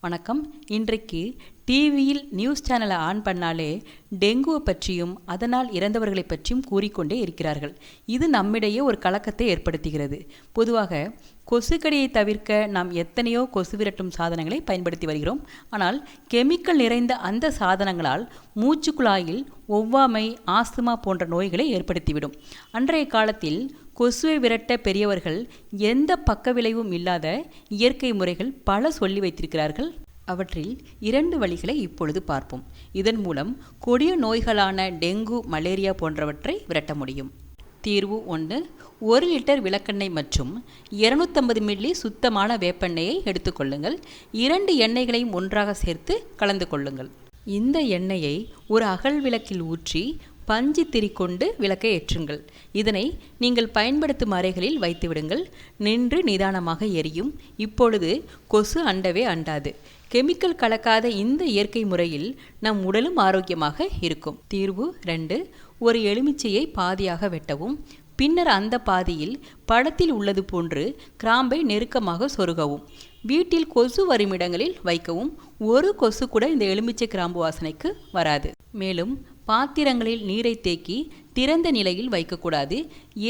வணக்கம். இன்றைக்கு டிவியில் நியூஸ் சேனலை ஆன் பண்ணாலே டெங்குவை பற்றியும் அதனால் இறந்தவர்களை பற்றியும் கூறிக்கொண்டே இருக்கிறார்கள். இது நம்மிடையே ஒரு கலக்கத்தை ஏற்படுத்துகிறது. பொதுவாக கொசுக்கடியை தவிர்க்க நாம் எத்தனையோ கொசு விரட்டும் சாதனங்களை பயன்படுத்தி வருகிறோம். ஆனால் கெமிக்கல் நிறைந்த அந்த சாதனங்களால் மூச்சுக்குழாயில் ஒவ்வாமை ஆஸ்துமா போன்ற நோய்களை ஏற்படுத்திவிடும். அன்றைய காலத்தில் கொசுவை விரட்ட பெரியவர்கள் எந்த பக்க விளைவும் இல்லாத இயற்கை முறைகள் பல சொல்லி வைத்திருக்கிறார்கள். அவற்றில் இரண்டு வழிகளை இப்பொழுது பார்ப்போம். இதன் மூலம் கொடிய நோய்களான டெங்கு மலேரியா போன்றவற்றை விரட்ட முடியும். தீர்வு ஒன்று ஒரு லிட்டர் விளக்கெண்ணெய் மற்றும் இருநூத்தம்பது மில்லி சுத்தமான வேப்பெண்ணெயை எடுத்துக்கொள்ளுங்கள் இரண்டு எண்ணெய்களையும் ஒன்றாக சேர்த்து கலந்து கொள்ளுங்கள். இந்த எண்ணெயை ஒரு அகல் விளக்கில் ஊற்றி பஞ்சு திரி கொண்டு விளக்கை ஏற்றுங்கள். இதனை நீங்கள் பயன்படுத்தும் அறைகளில் வைத்துவிடுங்கள். நின்று நிதானமாக எரியும். இப்பொழுது கொசு அண்டவே அண்டாது. கெமிக்கல் கலக்காத இந்த இயற்கை முறையில் நம் உடலும் ஆரோக்கியமாக இருக்கும். தீர்வு ரெண்டு. ஒரு எலுமிச்சையை பாதியாக வெட்டவும் பின்னர் அந்த பாதியில் படத்தில் உள்ளது போன்று கிராம்பை நெருக்கமாக சொருகவும். வீட்டில் கொசு வரும் இடங்களில் வைக்கவும். ஒரு கொசு கூட இந்த எலுமிச்சை கிராம்பு வாசனைக்கு வராது. மேலும் பாத்திரங்களில் நீரை தேக்கி திறந்த நிலையில் வைக்கக்கூடாது.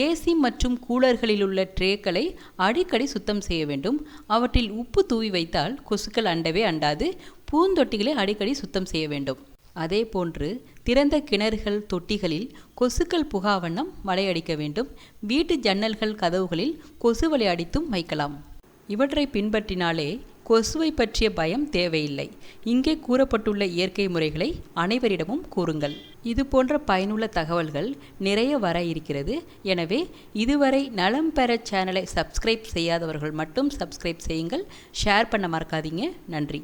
ஏசி மற்றும் கூலர்களில் உள்ள ட்ரேக்களை அடிக்கடி சுத்தம் செய்ய வேண்டும். அவற்றில் உப்பு தூவி வைத்தால் கொசுக்கள் அண்டவே அண்டாது. பூந்தொட்டிகளை அடிக்கடி சுத்தம் செய்ய வேண்டும். அதே போன்று திறந்த கிணறுகள் தொட்டிகளில் கொசுக்கள் புகாவண்ணம் வலையடிக்க வேண்டும். வீட்டு ஜன்னல்கள் கதவுகளில் கொசு வலை அடித்தும் வைக்கலாம். இவற்றை பின்பற்றினாலே கொசுவை பற்றிய பயம் தேவையில்லை. இங்கே கூறப்பட்டுள்ள இயற்கை முறைகளை அனைவரிடமும் கூறுங்கள். இது போன்ற பயனுள்ள தகவல்கள் நிறைய வர இருக்கிறது. எனவே இதுவரை நலம் பெற சேனலை சப்ஸ்கிரைப் செய்யாதவர்கள் மட்டும் சப்ஸ்கிரைப் செய்யுங்கள். ஷேர் பண்ண மறக்காதீங்க. நன்றி.